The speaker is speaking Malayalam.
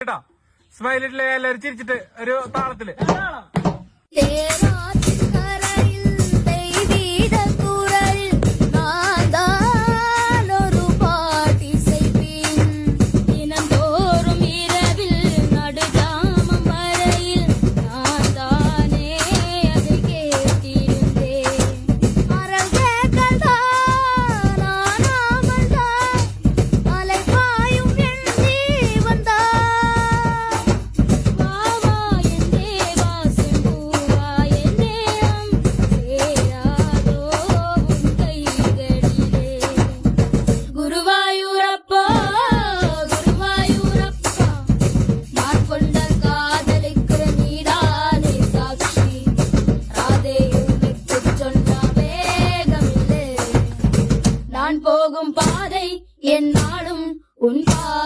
കേട്ടോ. സ്മൈലിട്ടില്ല എല്ലാവരും ചിരിച്ചിട്ട് ഒരു താളത്തിൽ. நான் போகும் பாதை என் நாடும் உன் பாதை